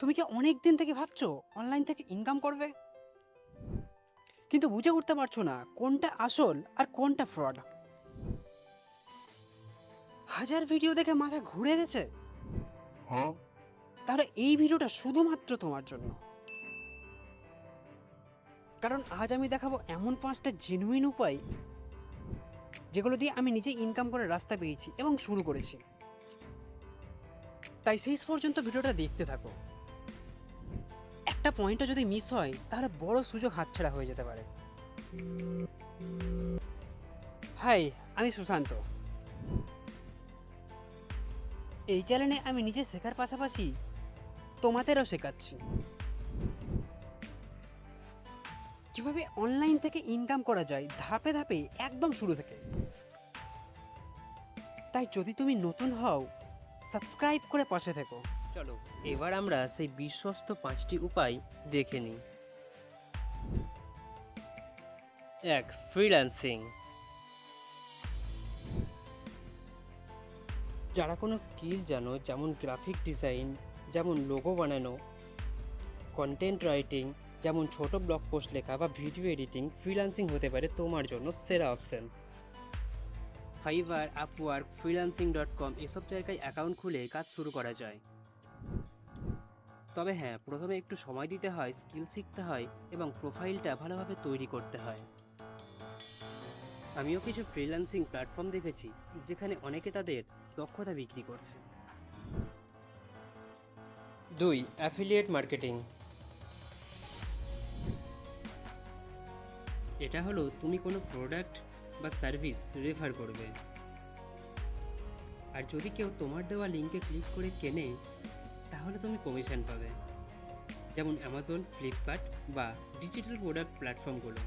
তুমি কি অনেক দিন থেকে ভাবছ অনলাইন থেকে ইনকাম করবে? কিন্তু বুঝে উঠতে পারছ না কোনটা আসল আর কোনটা ফ্রড হাজার ভিডিও দেখে মাথা ঘুরে গেছে। তাহলে এই ভিডিওটা শুধুমাত্র তোমার জন্য। কারণ আজ আমি দেখাবো এমন পাঁচটা জেনুইন উপায় যেগুলো দিয়ে আমি নিজে ইনকাম করার রাস্তা পেয়েছি এবং শুরু করেছি। তাই শেষ পর্যন্ত ভিডিওটা দেখতে থাকো। একটা পয়েন্টও যদি মিস হয়, তাহলে বড় সুযোগ হাতছাড়া হয়ে যেতে পারে। হাই, আমি সুশান্ত। এই চ্যানেলে আমি নিজে শেখার পাশাপাশি তোমাদেরও শেখাচ্ছি। কীভাবে অনলাইন থেকে ইনকাম করা যায়, ধাপে ধাপে একদম শুরু থেকে। তাই যদি তুমি নতুন হও সাবস্ক্রাইব করে পাশে থেকো। চলো, এবার আমরা সেই বিশ্বস্ত পাঁচটি উপায় দেখে নিই। এক ফ্রিল্যান্সিং যারা কোনো স্কিল জানো, যেমন গ্রাফিক ডিজাইন যেমন লোগো বানানো কন্টেন্ট রাইটিং যেমন ছোট ব্লগ পোস্ট লেখা বা ভিডিও এডিটিং ফ্রিল্যান্সিং হতে পারে তোমার জন্য সেরা option Fiverr Upwork freelancing dot com এসব জায়গায় অ্যাকাউন্ট খুলে কাজ শুরু করা যায়। তবে হ্যাঁ প্রথমে একটু সময় দিতে হয়, স্কিল শিখতে হয় এবং প্রোফাইলটা ভালোভাবে তৈরি করতে হয়। আমিও কিছু ফ্রিল্যান্সিং প্ল্যাটফর্ম দেখেছি, যেখানে অনেকে তাদের দক্ষতা বিক্রি করছে। দুই অ্যাফিলিয়েট মার্কেটিং এটা হলো তুমি কোনো প্রোডাক্ট বা সার্ভিস রেফার করবে। আর যদি কেউ তোমার দেওয়া লিঙ্কে ক্লিক করে কেনে তাহলে তুমি কমিশন পাবে। যেমন অ্যামাজন ফ্লিপকার্ট বা ডিজিটাল প্রোডাক্ট প্ল্যাটফর্মগুলো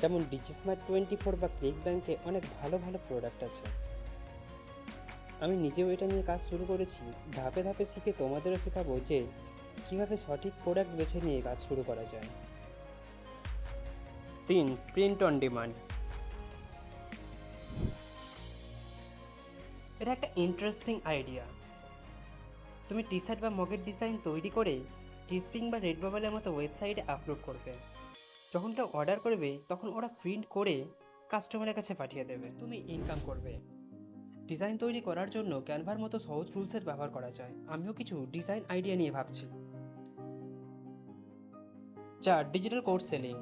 যেমন ডিজিস্মার্ট টোয়েন্টি ফোর বা ক্লিক ব্যাংকে অনেক ভালো ভালো প্রোডাক্ট আছে। আমি নিজেও এটা নিয়ে কাজ শুরু করেছি। ধাপে ধাপে শিখে তোমাদেরও শেখাবো যে কীভাবে সঠিক প্রোডাক্ট বেছে নিয়ে কাজ শুরু করা যায়। তিন প্রিন্ট অন ডিমান্ড এটা একটা ইন্টারেস্টিং আইডিয়া তুমি টি শার্ট বা মগের ডিজাইন তৈরি করে টিস্পিং বা রেড বাবলের মতো ওয়েবসাইটে আপলোড করবে। যখন কেউ অর্ডার করবে, তখন ওরা প্রিন্ট করে কাস্টমারের কাছে পাঠিয়ে দেবে। তুমি ইনকাম করবে। ডিজাইন তৈরি করার জন্য ক্যানভার মতো সহজ রুলসের ব্যবহার করা যায়। আমিও কিছু ডিজাইন আইডিয়া নিয়ে ভাবছি। চার ডিজিটাল কোর্স সেলিং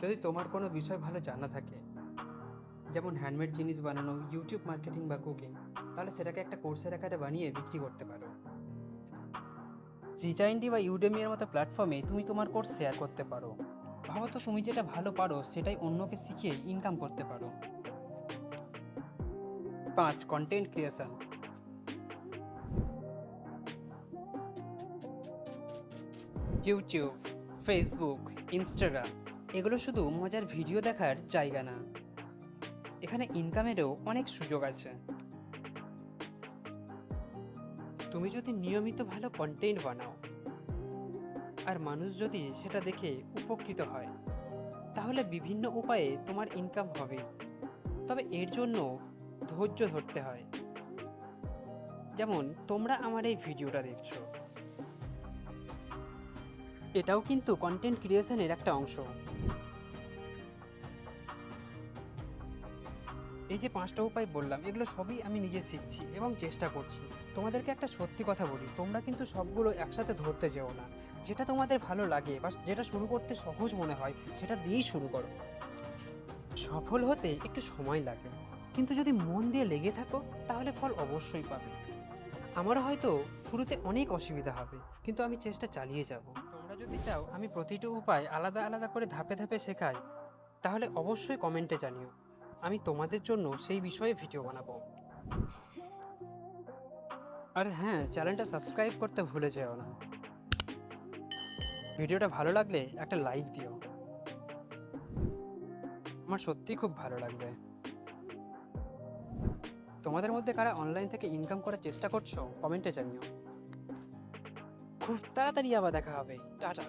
যদি তোমার কোনো বিষয় ভালো জানা থাকে, যেমন হ্যান্ডমেড জিনিস বানানো ইউটিউব মার্কেটিং বা কুকিং তাহলে সেটাকে একটা কোর্সের আকারে বানিয়ে বিক্রি করতে পারো। রিজাইনডি বা ইউডেমি এর মতো প্ল্যাটফর্মে তুমি তোমার কোর্স শেয়ার করতে পারো। ভাবো তো তুমি যেটা ভালো পারো, সেটাই অন্যকে শিখিয়ে ইনকাম করতে পারো। পাঁচ content creation YouTube Facebook Instagram এগুলো শুধু মজার ভিডিও দেখার জায়গা না। এখানে ইনকামেরও অনেক সুযোগ আছে। তুমি যদি নিয়মিত ভালো কন্টেন্ট বানাও, আর মানুষ যদি সেটা দেখে উপকৃত হয়, তাহলে বিভিন্ন উপায়ে তোমার ইনকাম হবে। তবে এর জন্য ধৈর্য ধরতে হয়। যেমন, তোমরা আমার এই ভিডিওটা দেখছ। এটাও কিন্তু কন্টেন্ট ক্রিয়েশনের একটা অংশ। এই যে পাঁচটা উপায় বললাম, এগুলো সবই আমি নিজে শিখছি এবং চেষ্টা করছি। তোমাদেরকে একটা সত্যি কথা বলি, তোমরা কিন্তু সবগুলো একসাথে ধরতে যেও না। যেটা তোমাদের ভালো লাগে বা যেটা শুরু করতে সহজ মনে হয়, সেটা দিয়েই শুরু করো। সফল হতে একটু সময় লাগে, কিন্তু যদি মন দিয়ে লেগে থাকো, তাহলে ফল অবশ্যই পাবে। আমার হয়তো শুরুতে অনেক অসুবিধা হবে, কিন্তু আমি চেষ্টা চালিয়ে যাব। তোমরা যদি চাও, আমি প্রতিটি উপায় আলাদা আলাদা করে ধাপে ধাপে শেখাই, তাহলে অবশ্যই কমেন্টে জানিও। আমি তোমাদের জন্য সেই বিষয়ে ভিডিও বানাবো। আর হ্যাঁ চ্যানেলটা সাবস্ক্রাইব করতে ভুলে যেও না। ভিডিওটা ভালো লাগলে একটা লাইক দিও। আমার সত্যিই খুব ভালো লাগবে। তোমাদের মধ্যে কারা অনলাইন থেকে ইনকাম করার চেষ্টা করছ, কমেন্টে জানিও। খুব তাড়াতাড়ি আবার দেখা হবে। টাটা।